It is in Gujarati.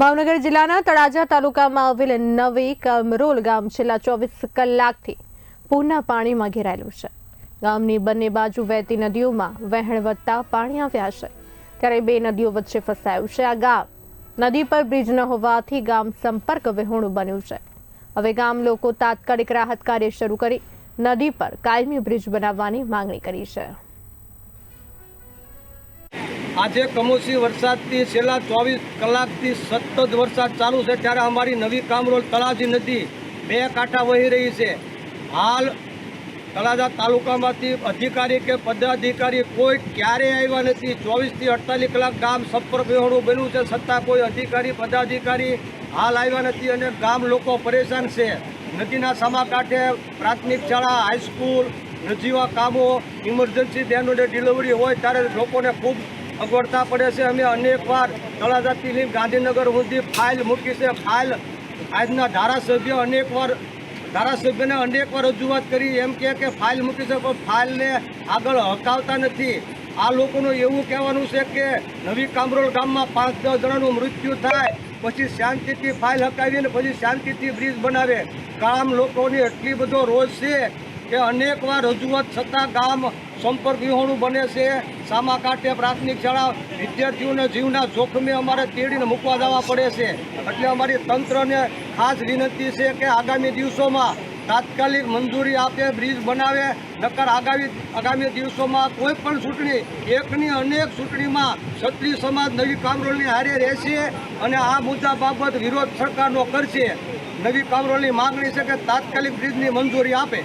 ભાવનગર જિલ્લાના તળાજા તાલુકામાં આવેલ નવી કમરોલ ગામ છેલ્લા ચોવીસ કલાકથી પૂરના પાણીમાં ઘેરાયેલું છે. ગામની બંને બાજુ વહેતી નદીઓમાં વહેણ વધતા પાણી આવ્યા છે. ત્યારે બે નદીઓ વચ્ચે ફસાયું છે. આ ગામ નદી પર બ્રિજ ન હોવાથી ગામ સંપર્ક વિહોણું બન્યું છે. હવે ગામ લોકો તાત્કાલિક રાહત કાર્ય શરૂ કરી નદી પર કાયમી બ્રિજ બનાવવાની માંગણી કરી છે. આજે કમોસમી વરસાદથી છેલ્લા ચોવીસ કલાકથી સતત વરસાદ ચાલુ છે ત્યારે અમારી નવી કામરોલ તળાજી નદી બે કાંઠા વહી રહી છે. હાલ તળાજા તાલુકામાંથી અધિકારી કે પદાધિકારી કોઈ ક્યારેય આવ્યા નથી. ચોવીસથી અડતાલીસ કલાક ગામ સંપર્ક વિહોણું બન્યું છે, છતાં કોઈ અધિકારી, પદાધિકારી હાલ આવ્યા નથી અને ગામ લોકો પરેશાન છે. નદીના સામા કાંઠે પ્રાથમિક શાળા, હાઈસ્કૂલ, નજીવા કામો, ઇમરજન્સી બહેનોને ડિલિવરી હોય ત્યારે લોકોને ખૂબ અગવડતા પડે છે. અમે અનેકવાર તળાજાથી લઈને ગાંધીનગર સુધી ફાઇલ મૂકી છે. ફાઇલ આજના ધારાસભ્ય અનેકવાર ધારાસભ્યને અનેકવાર રજૂઆત કરી. એમ કહે કે ફાઇલ મૂકી છે, પણ ફાઇલને આગળ હકાવતા નથી. આ લોકોનું એવું કહેવાનું છે કે નવી કામરોલ ગામમાં પાંચ દસ જણાનું મૃત્યુ થાય, પછી શાંતિથી ફાઇલ હકાવીને, પછી શાંતિથી બ્રિજ બનાવે. કામ લોકોની એટલી બધો રોજ છે કે અનેકવાર રજૂઆત છતાં ગામ સંપર્ક વિહોણું બને છે. સામા કાંઠે પ્રાથમિક શાળા વિદ્યાર્થીઓને જીવના જોખમે અમારે તેડીને મૂકવા જવા પડે છે. એટલે અમારી તંત્રને ખાસ વિનંતી છે કે આગામી દિવસોમાં તાત્કાલિક મંજૂરી આપે, બ્રિજ બનાવે, નકર આગામી આગામી દિવસોમાં કોઈ પણ ચૂંટણી, એકની અનેક ચૂંટણીમાં ક્ષત્રિય સમાજ નવી કામરોલની હારે રહેશે અને આ મુદ્દા બાબત વિરોધ સરકારનો કરશે. નવી કામરોલની માગણી છે કે તાત્કાલિક બ્રિજની મંજૂરી આપે.